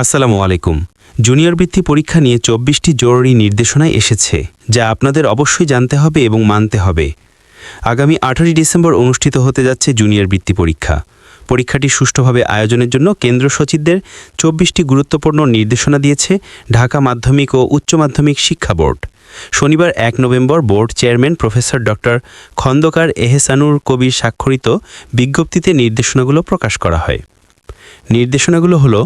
আসসালামু আলাইকুম। জুনিয়র বৃত্তি পরীক্ষা নিয়ে চব্বিশটি জরুরি নির্দেশনায় এসেছে, যা আপনাদের অবশ্যই জানতে হবে এবং মানতে হবে। আগামী আঠারোই ডিসেম্বর অনুষ্ঠিত হতে যাচ্ছে জুনিয়র বৃত্তি পরীক্ষা। পরীক্ষাটি সুষ্ঠুভাবে আয়োজনের জন্য কেন্দ্র সচিবদের চব্বিশটি গুরুত্বপূর্ণ নির্দেশনা দিয়েছে ঢাকা মাধ্যমিক ও উচ্চ মাধ্যমিক শিক্ষা বোর্ড। শনিবার এক November board chairman professor doctor Khondokar Ehsanur Kabir স্বাক্ষরিত বিজ্ঞপ্তিতে নির্দেশনাগুলো প্রকাশ করা হয়। নির্দেশনাগুলো হলো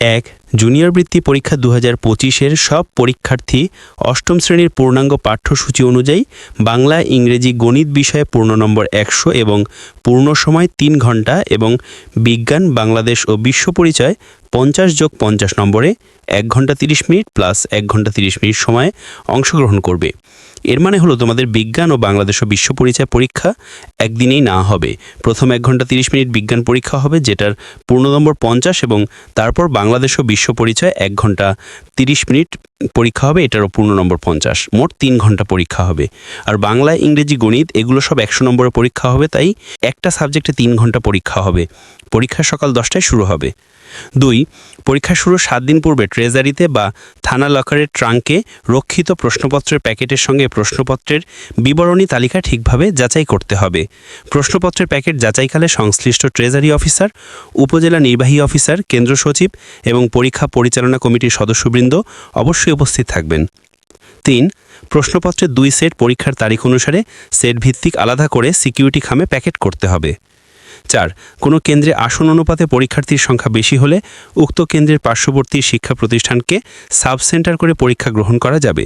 এক জুনিয়র বৃত্তি পরীক্ষা দু হাজার পঁচিশের সব পরীক্ষার্থী অষ্টম শ্রেণির পূর্ণাঙ্গ পাঠ্যসূচি অনুযায়ী বাংলা, ইংরেজি, গণিত বিষয়ে পূর্ণ নম্বর একশো এবং পূর্ণ সময় তিন ঘণ্টা এবং বিজ্ঞান, বাংলাদেশ ও বিশ্ব পরিচয় পঞ্চাশ যোগ পঞ্চাশ নম্বরে এক ঘণ্টা তিরিশ মিনিট প্লাস এক ঘণ্টা তিরিশ মিনিট সময়ে অংশগ্রহণ করবে। এর মানে হলো তোমাদের বিজ্ঞান ও বাংলাদেশ ও বিশ্ব পরিচয় পরীক্ষা একদিনেই না হবে। প্রথম এক ঘণ্টা তিরিশ মিনিট বিজ্ঞান পরীক্ষা হবে, যেটার পূর্ণ নম্বর পঞ্চাশ এবং তারপর বাংলাদেশ ও বিশ্ব পরিচয় এক ঘণ্টা তিরিশ মিনিট পরীক্ষা হবে, এটারও পূর্ণ নম্বর পঞ্চাশ। মোট তিন ঘণ্টা পরীক্ষা হবে। আর বাংলা, ইংরেজি, গণিত, এগুলো সব একশো নম্বরের পরীক্ষা হবে, তাই একটা সাবজেক্টে তিন ঘণ্টা পরীক্ষা হবে। পরীক্ষা সকাল দশটায় শুরু হবে। দুই, পরীক্ষা শুরুর সাত দিন পূর্বে ট্রেজারিতে বা থানা লকারের ট্রাঙ্কে রক্ষিত প্রশ্নপত্রের প্যাকেটের সঙ্গে প্রশ্নপত্রের বিবরণী তালিকা ঠিকভাবে যাচাই করতে হবে। প্রশ্নপত্রের প্যাকেট যাচাইকালে সংশ্লিষ্ট ট্রেজারি অফিসার, উপজেলা নির্বাহী অফিসার, কেন্দ্র সচিব এবং পরীক্ষা পরিচালনা কমিটির সদস্যবৃন্দ অবশ্যই উপস্থিত থাকবেন। তিন, প্রশ্নপত্রের দুই সেট পরীক্ষার তারিখ অনুসারে সেট ভিত্তিক আলাদা করে সিকিউরিটি খামে প্যাকেট করতে হবে। চার, কোনো কেন্দ্রে আসন অনুপাতে পরীক্ষার্থীর সংখ্যা বেশি হলে উক্ত কেন্দ্রের পার্শ্ববর্তী শিক্ষা প্রতিষ্ঠানকে সাব সেন্টার করে পরীক্ষা গ্রহণ করা যাবে।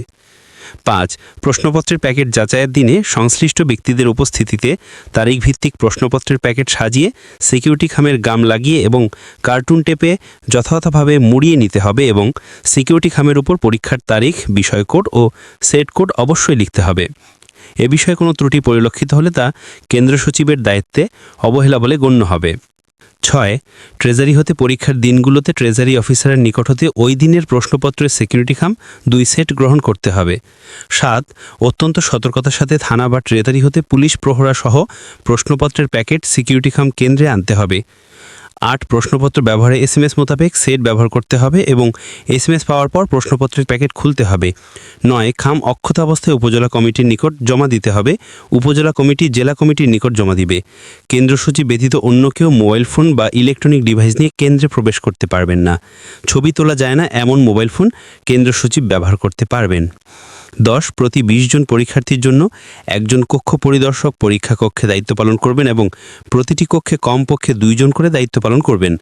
পাঁচ, প্রশ্নপত্রের প্যাকেট যাচাইয়ের দিনে সংশ্লিষ্ট ব্যক্তিদের উপস্থিতিতে তারিখ ভিত্তিক প্রশ্নপত্রের প্যাকেট সাজিয়ে সিকিউরিটি খামের গাম লাগিয়ে এবং কার্টুন টেপে যথাযথভাবে মুড়িয়ে নিতে হবে এবং সিকিউরিটি খামের উপর পরীক্ষার তারিখ বিষয় কোড ও সেট কোড অবশ্যই লিখতে হবে। এ বিষয়ে কোনো ত্রুটি পরিলক্ষিত হলে তা কেন্দ্র সচিবের দায়িত্বে অবহেলা বলে গণ্য হবে। ছয়, ট্রেজারি হতে পরীক্ষার দিনগুলোতে ট্রেজারি অফিসারের নিকট হতে ওই দিনের প্রশ্নপত্রের সিকিউরিটি খাম দুই সেট গ্রহণ করতে হবে। সাত, অত্যন্ত সতর্কতার সাথে থানা বা ট্রেজারি হতে পুলিশ প্রহরা সহ প্রশ্নপত্রের প্যাকেট সিকিউরিটি খাম কেন্দ্রে আনতে হবে। আট প্রশ্নপত্র ব্যবহারে এসএমএস মোতাবেক সেট ব্যবহার করতে হবে এবং এসএমএস পাওয়ার পর প্রশ্নপত্রের প্যাকেট খুলতে হবে। নয়, খাম অক্ষত অবস্থায় উপজেলা কমিটির নিকট জমা দিতে হবে। উপজেলা কমিটি জেলা কমিটির নিকট জমা দিবে। কেন্দ্র সচিব ব্যতীত অন্য কেউ মোবাইল ফোন বা ইলেকট্রনিক ডিভাইস নিয়ে কেন্দ্রে প্রবেশ করতে পারবেন না। ছবি তোলা যায় না এমন মোবাইল ফোন কেন্দ্র সচিব ব্যবহার করতে পারবেন। দশ প্রতি বিশ জন পরীক্ষার্থীর জন্য একজন কক্ষ পরিদর্শক পরীক্ষা কক্ষে দায়িত্ব পালন করবেন এবং প্রতিটি কক্ষে কমপক্ষে দুইজন করে দায়িত্ব পালন করবেন।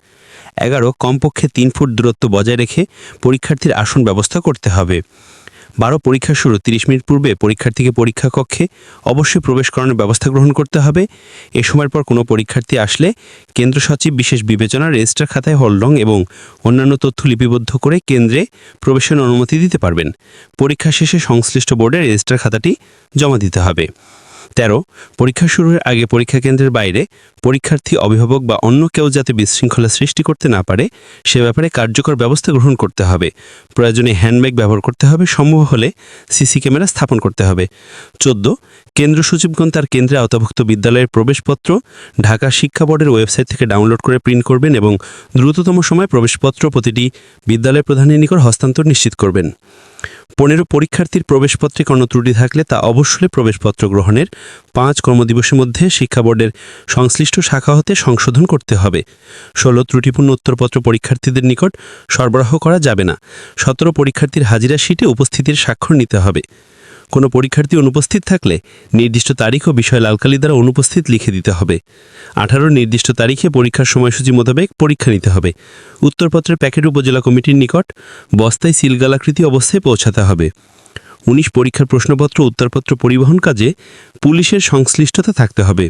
এগারো, কমপক্ষে তিন ফুট দূরত্ব বজায় রেখে পরীক্ষার্থীর আসন ব্যবস্থা করতে হবে। বারো পরীক্ষা শুরু, তিরিশ মিনিট পূর্বে পরীক্ষার্থীকে পরীক্ষা কক্ষে অবশ্যই প্রবেশ করানোর ব্যবস্থা গ্রহণ করতে হবে। এ সময়ের পর কোনো পরীক্ষার্থী আসলে কেন্দ্র সচিব, বিশেষ বিবেচনা, রেজিস্টার খাতায় হলডং এবং অন্যান্য তথ্য লিপিবদ্ধ করে কেন্দ্রে প্রবেশের অনুমতি দিতে পারবেন। পরীক্ষা শেষে সংশ্লিষ্ট বোর্ডে রেজিস্টার খাতাটি জমা দিতে হবে। তেরো, পরীক্ষা শুরুর আগে পরীক্ষা কেন্দ্রের বাইরে পরীক্ষার্থী, অভিভাবক বা অন্য কেউ যাতে বিশৃঙ্খলা সৃষ্টি করতে না পারে, সে ব্যাপারে কার্যকর ব্যবস্থা গ্রহণ করতে হবে। প্রয়োজনে হ্যান্ডব্যাগ ব্যবহার করতে হবে, সম্ভব হলে সিসি ক্যামেরা স্থাপন করতে হবে। চোদ্দ, কেন্দ্র সচিবগণ তার কেন্দ্রে আওতাভুক্ত বিদ্যালয়ের প্রবেশপত্র ঢাকা শিক্ষা বোর্ডের ওয়েবসাইট থেকে ডাউনলোড করে প্রিন্ট করবেন এবং দ্রুততম সময়ে প্রবেশপত্র প্রতিটি বিদ্যালয় প্রধানের নিকট হস্তান্তর নিশ্চিত করবেন। পনেরো পরীক্ষার্থীর প্রবেশপত্রে কোনো ত্রুটি থাকলে তা অবশ্যই প্রবেশপত্র গ্রহণের পাঁচ কর্মদিবসের মধ্যে শিক্ষা বোর্ডের সংশ্লিষ্ট শাখা হতে সংশোধন করতে হবে। ষোলো ত্রুটিপূর্ণ উত্তরপত্র পরীক্ষার্থীদের নিকট সরবরাহ করা যাবে না। সতেরো পরীক্ষার্থীর হাজিরা শিটে উপস্থিতির স্বাক্ষর নিতে হবে। কোনো পরীক্ষার্থী অনুপস্থিত থাকলে নির্দিষ্ট তারিখ ও বিষয় লালকালি দ্বারা অনুপস্থিত লিখে দিতে হবে। আঠারো নির্দিষ্ট তারিখে পরীক্ষার সময়সূচি মোতাবেক পরীক্ষা নিতে হবে। উত্তরপত্রের প্যাকেট উপজেলা কমিটির নিকট বস্তায় সিলগালাকৃতি অবস্থায় পৌঁছাতে হবে। উনিশ পরীক্ষার প্রশ্নপত্র, উত্তরপত্র পরিবহন কাজে পুলিশের সংশ্লিষ্টতা থাকতে হবে।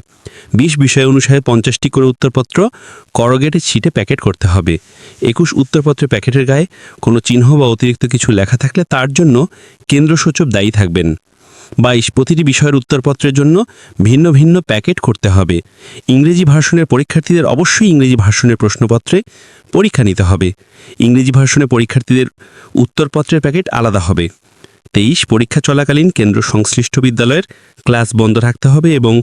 বিশ বিষয় অনুসারে পঞ্চাশটি করে উত্তরপত্র করগেটের ছিটে প্যাকেট করতে হবে। একুশ উত্তরপত্রের প্যাকেটের গায়ে কোনো চিহ্ন বা অতিরিক্ত কিছু লেখা থাকলে তার জন্য কেন্দ্র সচিব দায়ী থাকবেন। বাইশ, প্রতিটি বিষয়ের উত্তরপত্রের জন্য ভিন্ন ভিন্ন প্যাকেট করতে হবে। ইংরেজি ভার্সনের পরীক্ষার্থীদের অবশ্যই ইংরেজি ভার্সনের প্রশ্নপত্রে পরীক্ষা নিতে হবে। ইংরেজি ভার্সনে পরীক্ষার্থীদের উত্তরপত্রের প্যাকেট আলাদা হবে। তেইশ পরীক্ষা চলাকালীন কেন্দ্র সংশ্লিষ্ট বিদ্যালয়ের ক্লাস বন্ধ রাখতে হবে এবং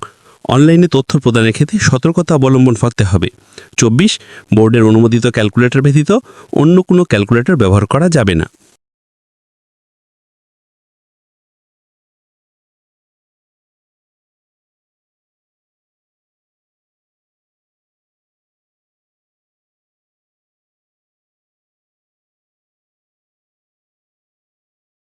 অনলাইনে তথ্য প্রদানের ক্ষেত্রে সতর্কতা অবলম্বন করতে হবে। চব্বিশ, বোর্ডের অনুমোদিত ক্যালকুলেটর ব্যতীত অন্য কোনো ক্যালকুলেটর ব্যবহার করা যাবে না।